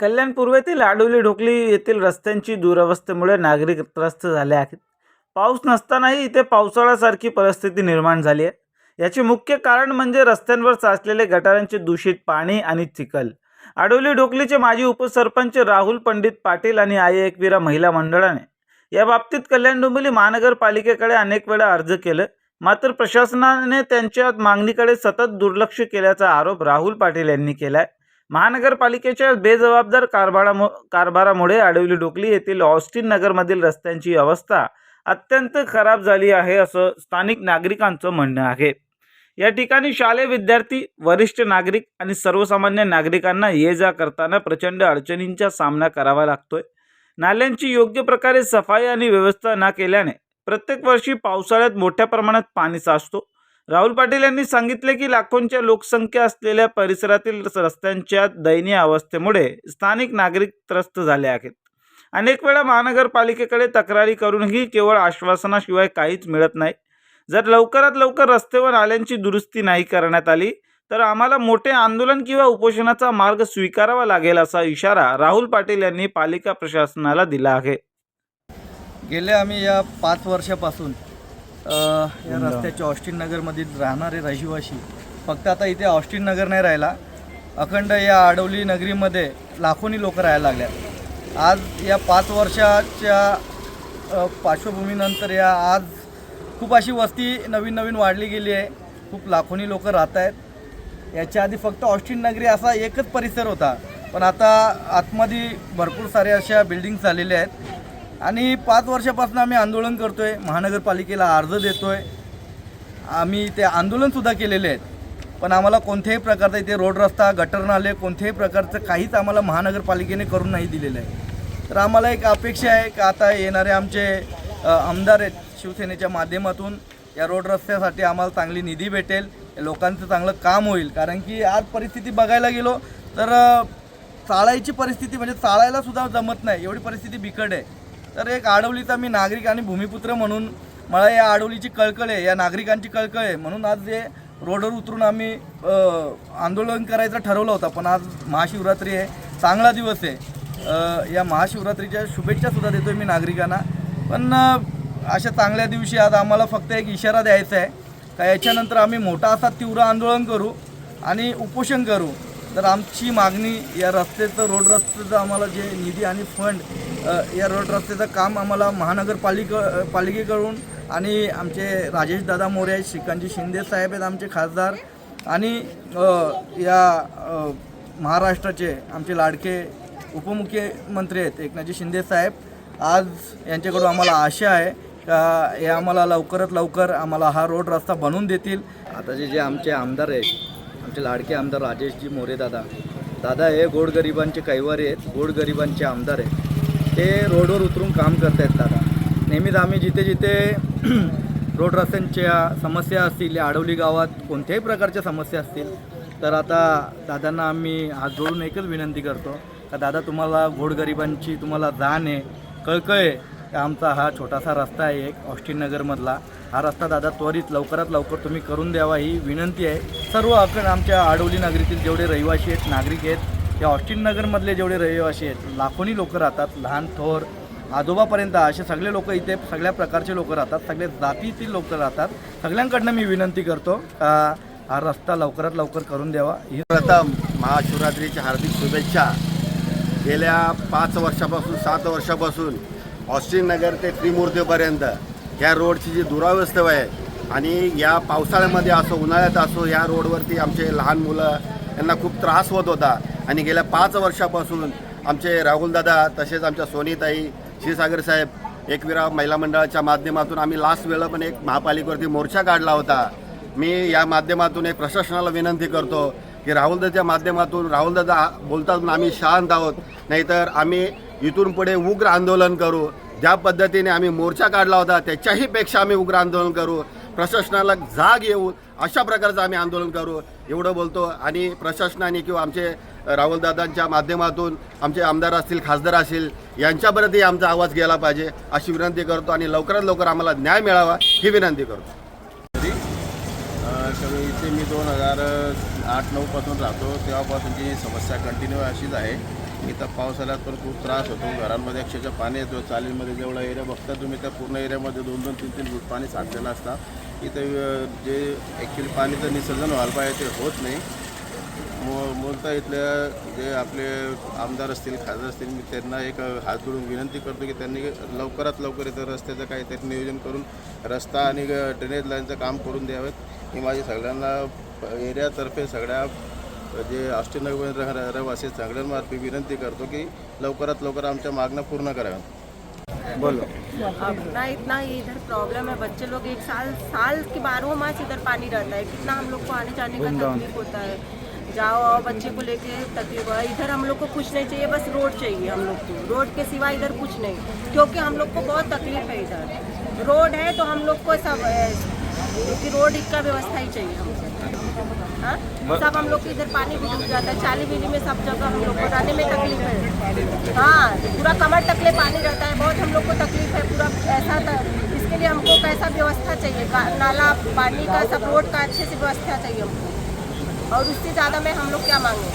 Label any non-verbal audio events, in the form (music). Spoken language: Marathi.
कल्याण पूर्वेतील आडोली ढोकली येथील रस्त्यांची दुरवस्थेमुळे नागरिक त्रस्त झाले आहेत. पाऊस नसतानाही इथे पावसाळ्यासारखी परिस्थिती निर्माण झाली आहे. याचे मुख्य कारण म्हणजे रस्त्यांवर साचलेले गटारांचे दूषित पाणी आणि चिखल. आडोली ढोकलीचे माजी उपसरपंच राहुल पंडित पाटील आणि आई एकवीरा महिला मंडळाने या बाबतीत कल्याण डोंबिवली महानगरपालिकेकडे अनेक वेळा अर्ज केलं. मात्र प्रशासनाने त्यांच्या मागणीकडे सतत दुर्लक्ष केल्याचा आरोप राहुल पाटील यांनी केला आहे महानगरपालिकेच्या बेजबाबदार कारभारामु कारभारामुळे आडवली डोकली येथील ऑस्टिन नगरमधील रस्त्यांची अवस्था अत्यंत खराब झाली आहे असं स्थानिक नागरिकांचं म्हणणं आहे. या ठिकाणी शालेय विद्यार्थी वरिष्ठ नागरिक आणि सर्वसामान्य नागरिकांना ये जा करताना प्रचंड अडचणींचा सामना करावा लागतोय. नाल्यांची योग्य प्रकारे सफाई आणि व्यवस्था न केल्याने प्रत्येक वर्षी पावसाळ्यात मोठ्या प्रमाणात पाणी साचतो. राहुल पाटील यांनी सांगितले की लाखोंच्या लोकसंख्या असलेल्या परिसरातील रस्त्यांच्या दयनीय अवस्थेमुळे स्थानिक नागरिक त्रस्त झाले आहेत. अनेक वेळा महानगरपालिकेकडे तक्रारी करूनही केवळ आश्वासनाशिवाय काहीच मिळत नाही. जर लवकरात लवकर रस्ते व नाल्यांची दुरुस्ती नाही करण्यात आली तर आम्हाला मोठे आंदोलन किंवा उपोषणाचा मार्ग स्वीकारावा लागेल असा इशारा राहुल पाटील यांनी पालिका प्रशासनाला दिला आहे. गेले आम्ही या पाच वर्षापासून या रस्त्याच्या ऑस्टिन नगरमधील राहणारे रहिवाशी फक्त आता इथे ऑस्टिन नगर नाही राहिला अखंड या आडवली नगरीमध्ये लाखोनी लोक राहायला लागल्या आज या पाच वर्षाच्या पार्श्वभूमीनंतर या आज खूप अशी वस्ती नवीन नवीन वाढली गेली आहे. खूप लाखोनी लोक राहत आहेत. याच्या आधी फक्त ऑस्टिन नगरी असा एकच परिसर होता. पण आता आतमध्ये भरपूर साऱ्या अशा बिल्डिंग्स झालेल्या आहेत. आणि पाच वर्षापासून आम्ही आंदोलन करतो आहे महानगरपालिकेला अर्ज देतो आहे आम्ही ते आंदोलनसुद्धा केलेले आहेत. पण आम्हाला कोणत्याही प्रकारचा इथे रोड रस्ता गटर नाले कोणत्याही प्रकारचं काहीच आम्हाला महानगरपालिकेने करून नाही दिलेलं आहे. तर आम्हाला एक अपेक्षा आहे की आता येणारे आमचे आमदार आहेत शिवसेनेच्या माध्यमातून या रोड रस्त्यासाठी आम्हाला चांगली निधी भेटेल. लोकांचं चांगलं काम होईल. कारण की आज परिस्थिती बघायला गेलो तर चाळायची परिस्थिती म्हणजे चाळायला सुद्धा जमत नाही. एवढी परिस्थिती बिकट आहे. तर एक आडवलीचा मी नागरिक आणि भूमिपुत्र म्हणून मला या आडवलीची कळकळ आहे या नागरिकांची कळकळ आहे. म्हणून आज जे रोडवर उतरून आम्ही आंदोलन करायचं ठरवलं होतं पण आज महाशिवरात्री आहे चांगला दिवस आहे. या महाशिवरात्रीच्या शुभेच्छासुद्धा देतो मी नागरिकांना. पण अशा चांगल्या दिवशी आज आम्हाला फक्त एक इशारा द्यायचा आहे का याच्यानंतर आम्ही मोठा असा तीव्र आंदोलन करू आणि उपोषण करू. तर आमची मागणी या रस्त्याचं रोड रस्त्याचं आम्हाला जे निधी आणि फंड या रोड रस्त्याचं काम आम्हाला महानगरपालिका पालिकेकडून आणि आमचे राजेश दादा मोरे आहेत श्रीकांतजी शिंदे साहेब आहेत आमचे खासदार आणि या महाराष्ट्राचे आमचे लाडके उपमुख्यमंत्री आहेत एकनाथजी शिंदे साहेब. आज यांच्याकडून आम्हाला आशा आहे का हे आम्हाला लवकरात लवकर आम्हाला हा रोड रस्ता बनवून देतील. आताचे जे आमचे आमदार आहेत आमचे लाडके आमदार राजेशजी मोरे दादा दादा हे गोडगरिबांचे कैवारी आहेत गोडगरिबांचे आमदार आहेत. ते रोडवर उतरून काम करत आहेत दादा. नेहमीच आम्ही जिथे जिथे (clears throat) रोड रस्त्यांच्या समस्या असतील या आडवली गावात कोणत्याही प्रकारच्या समस्या असतील तर आता दादांना आम्ही हात जोडून एकच विनंती करतो का दादा तुम्हाला गोडगरिबांची तुम्हाला जाण आहे कळकळ आहे आमचा हा छोटासा रस्ता आहे एक ऑस्टिन नगरमधला. हा रस्ता दादा त्वरित लवकरात लवकर तुम्ही करून द्यावा ही विनंती आहे. सर्व अकड आमच्या आडवली नगरीतील जेवढे रहिवासी आहेत नागरिक आहेत या ऑस्टिन नगरमधले जेवढे रहिवासी आहेत लाखोनी लोक राहतात लहान थोर आजोबापर्यंत असे सगळे लोक इथे सगळ्या प्रकारचे लोक राहतात सगळे जातीतील लोक राहतात. सगळ्यांकडनं मी विनंती करतो का हा रस्ता लवकरात लवकर करून द्यावा. ही प्रथम महाशिवरात्रीच्या हार्दिक शुभेच्छा. गेल्या पाच वर्षापासून सात वर्षापासून ऑस्टिन नगर ते त्रिमूर्तीपर्यंत ह्या रोडची जी दुरावस्था आहे आणि या पावसाळ्यामध्ये असो उन्हाळ्यात असो या रोडवरती आमचे लहान मुलं यांना खूप त्रास होत होता. आणि गेल्या पाच वर्षापासून आमचे राहुलदादा तसेच आमच्या सोनीताई श्रीसागर साहेब एकविरा महिला मंडळाच्या माध्यमातून आम्ही लास्ट वेळा पण एक महापालिकेवरती मोर्चा काढला होता. मी या माध्यमातून एक प्रशासनाला विनंती करतो की राहुलदाच्या माध्यमातून राहुलदादा बोलतात आम्ही शांत आहोत. नाहीतर आम्ही इथून पुढे उग्र आंदोलन करू. ज्या पद्धतीने आम्ही मोर्चा काढला होता त्याच्याही पेक्षा आम्ही उग्र आंदोलन करू प्रशासनाला जाग येऊ अशा प्रकारचं आम्ही आंदोलन करू एवढं बोलतो. आणि प्रशासनाने किंवा आमचे राहुलदादांच्या माध्यमातून आमचे आमदार असतील खासदार असतील यांच्यापर्यंतही आमचा आवाज गेला पाहिजे अशी विनंती करतो आणि लवकरात लवकर आम्हाला न्याय मिळावा ही विनंती करतो. इथे मी दोन हजार आठ नऊपासून राहतो तेव्हापासूनची समस्या कंटिन्यू अशीच आहे. इथं पाऊस आला तर खूप त्रास होतो. घरांमध्ये अक्षरशः पाणी येतो चालीमध्ये जेवढा एरिया बघता तुम्ही त्या पूर्ण एरियामध्ये दोन दोन तीन तीन फूट पाणी साठलेलं असतं. इथं जे ॲक्च्युली पाणीचं निसर्जन व्हायला पाहिजे ते होत नाही. मो मूलतः इथल्या जे आपले आमदार असतील खासदार असतील मी त्यांना एक हात जोडून विनंती करतो की त्यांनी लवकरात लवकर इथं रस्त्याचं काहीतरी नियोजन करून रस्ता आणि ड्रेनेज लाईनचं काम करून द्यावेत. ही माझी सगळ्यांना एरियातर्फे सगळ्या जे राहणाऱ्या रहिवासी सगळ्यांमार्फे विनंती करतो की लवकरात लवकर आमच्या मागण्या पूर्ण कराव्या बोलो. अपना इतना ही इधर प्रॉब्लम है बच्चे लोग एक साल साल के बारह मास इधर पानी रहता है. कितना हम लोग को आने जाने का तकलीफ़ होता है. जाओ आओ बच्चे को लेके तकलीफ़ हो। इधर हम लोग को कुछ नहीं चाहिए बस रोड चाहिए हम लोग को। रोड के सिवा इधर कुछ नहीं क्योंकि हम लोग को बहुत तकलीफ़ है इधर। रोड है तो हम लोग को सब है, क्योंकि रोड का व्यवस्था ही चाहिए हमको? सब हम लोग को इधर पानी भी डूब जाता है। चाली बिली में सब जगह हम लोग को रहने में तकलीफ़ है। हाँ पूरा कमर तक ले पानी रहता है। बहुत हम लोग को तकलीफ़ है पूरा ऐसा था। इसके लिए हमको कैसा व्यवस्था चाहिए? नाला, पानी का, सब रोड का अच्छे से व्यवस्था चाहिए हमको। और उससे ज़्यादा में हम लोग क्या मांगे?